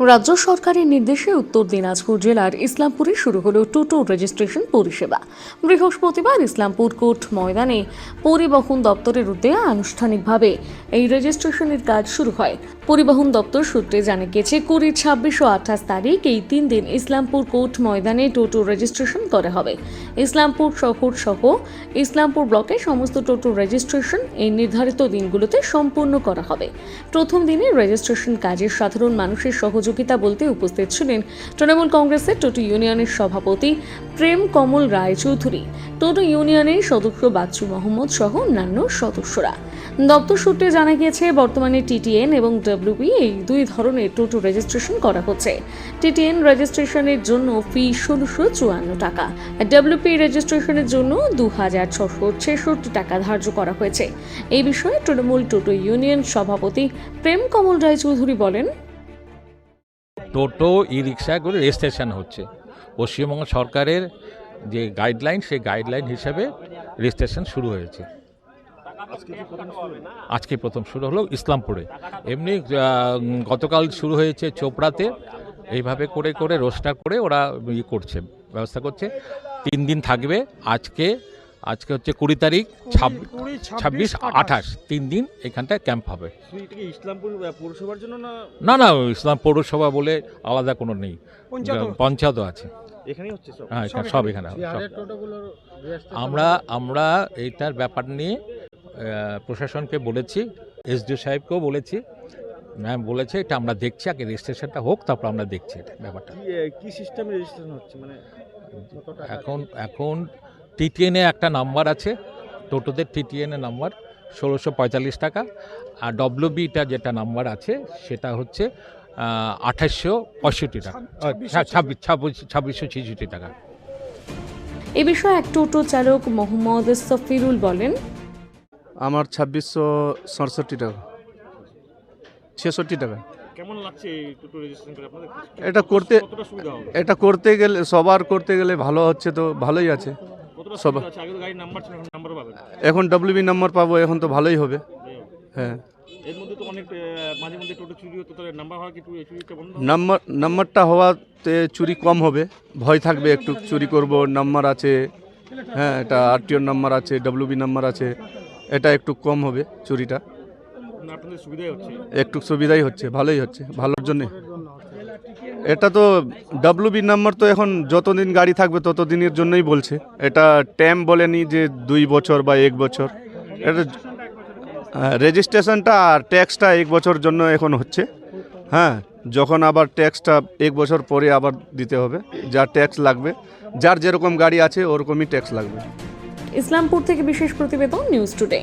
রাজ্য সরকারের নির্দেশে উত্তর দিনাজপুর জেলার ইসলামপুরে শুরু হলো টোটো রেজিস্ট্রেশন পরিষেবা। বৃহস্পতিবার ইসলামপুর কোর্ট ময়দানে পরিবহন দপ্তরের উদ্যোগে আনুষ্ঠানিকভাবে এই রেজিস্ট্রেশনের কাজ শুরু হয়। পরিবহন দপ্তর সূত্রে জানা গেছে কুড়ি, ছাব্বিশ ও আঠাশ তারিখ এই তিন দিন ইসলামপুর কোর্ট ময়দানে টোটো রেজিস্ট্রেশন করা হবে। ইসলামপুর শহর সহ ইসলামপুর ব্লকে সমস্ত টোটো রেজিস্ট্রেশন এই নির্ধারিত দিনগুলোতে সম্পূর্ণ করা হবে। প্রথম দিনে রেজিস্ট্রেশন কাজে সাধারণ মানুষের সহযোগিতা বলতে উপস্থিত ছিলেন তৃণমূল কংগ্রেসের টোটো ইউনিয়নের সভাপতি প্রেম কমল রায়চৌধুরী। টোটো ইউনিয়নের সদস্য বাচ্চু মোহাম্মদ সহ অন্যান্য সদস্যরা। দপ্তর সূত্রে জানা গিয়েছে, বর্তমানে টিটিএন এবং ডব্লিউবি এই দুই ধরনের টোটো রেজিস্ট্রেশন করা হচ্ছে। টিটিএন রেজিস্ট্রেশনের জন্য ফি ষোলোশো চুয়ান্ন টাকা। ডব্লিউপি রেজিস্ট্রেশনের জন্য দু হাজার ছশো ছেষট্টি টাকা ধার্য করা হয়েছে। এই বিষয়ে তৃণমূল টোটো ইউনিয়ন সভাপতি প্রেম কমল রায়চৌধুরী বলেন টোটো ই রিক্সা করে রেজিস্ট্রেশন হচ্ছে। পশ্চিমবঙ্গ সরকারের যে গাইডলাইন, সেই গাইডলাইন হিসেবে রেজিস্ট্রেশন শুরু হয়েছে। আজকে প্রথম শুরু হলো ইসলামপুরে। এমনি গতকাল শুরু হয়েছে চোপড়াতে। এইভাবে করে করে রোস্টার করে ওরা ইয়ে করছে, ব্যবস্থা করছে। তিন দিন থাকবে। আজকে আজকে হচ্ছে কুড়ি তারিখ ছাব্বিশ ছাব্বিশ আঠাশ। তিন দিন এখানটায় ক্যাম্প হবে। ইসলামপুর পৌরসভার জন্য না? না না ইসলাম পৌরসভা বলে আলাদা কোনো নেই। পঞ্চায়েতও আছে। এখানেই হচ্ছে সব? হ্যাঁ এখানে সব এখানে আমরা আমরা এইটার ব্যাপার নিয়ে প্রশাসনকে বলেছি এসডিও সাহেবকেও বলেছি। ম্যাম বলেছে এটা আমরা দেখছি আগে রেজিস্ট্রেশনটা হোক তারপর আমরা দেখছি এটা ব্যাপারটা। কি সিস্টেমে রেজিস্ট্রেশন হচ্ছে? মানে এখন এখন টিটিএনে একটা নাম্বার আছে টোটোদের টিটিএনে নাম্বার ষোলোশো পঁয়তাল্লিশ টাকা। আর ডব্লিউবিটা যেটা নাম্বার আছে সেটা হচ্ছে আঠাশশো পঁয়ষট্টি টাকা। ছাব্বিশ ছাব্বিশ ছাব্বিশশো ছেষট্টি টাকা। এ বিষয়ে এক টোটো চালক মোহাম্মদ সফিরুল বলেন আমার ছাব্বিশশো সড়ষট্টি টাকা। ছেষট্টি টাকা। কেমন লাগছে টোটো রেজিস্ট্রেশন করে আপনাদের? এটা করতে কতটা সুবিধা হবে? এটা করতে গেলে সবার করতে গেলে ভালো হচ্ছে তো ভালোই আছে। সব- এখন ডব্লিউবি নাম্বার পাবো এখন তো ভালোই হবে। হ্যাঁ। এর মধ্যে তো অনেক মাঝে মধ্যে টোটো চুরি হতো তাহলে নাম্বার হওয়া কি চুরিটা বন্ধ নাম্বার নাম্বারটা হওয়াতে চুরি কম হবে ভয় থাকবে একটু চুরি করব নাম্বার আছে হ্যাঁ এটা আরটিওর নাম্বার আছে ডব্লিউবি নাম্বার আছে এটা একটু কম হবে চুরিটা। একটু সুবিধাই হচ্ছে ভালোই হচ্ছে ভালোর জন্যে। এটা তো ডাব্লুবি নাম্বার তো এখন যতদিন গাড়ি থাকবে ততদিনের জন্যই বলছে। এটা ট্যাম বলেনি যে দুই বছর বা এক বছর। এটা রেজিস্ট্রেশনটা আর ট্যাক্সটা এক বছর জন্য এখন হচ্ছে। হ্যাঁ যখন আবার ট্যাক্সটা এক বছর পরে আবার দিতে হবে। যা ট্যাক্স লাগবে, যার যেরকম গাড়ি আছে, ওরকমই ট্যাক্স লাগবে। ইসলামপুর থেকে বিশেষ প্রতিবেদন নিউজ টুডে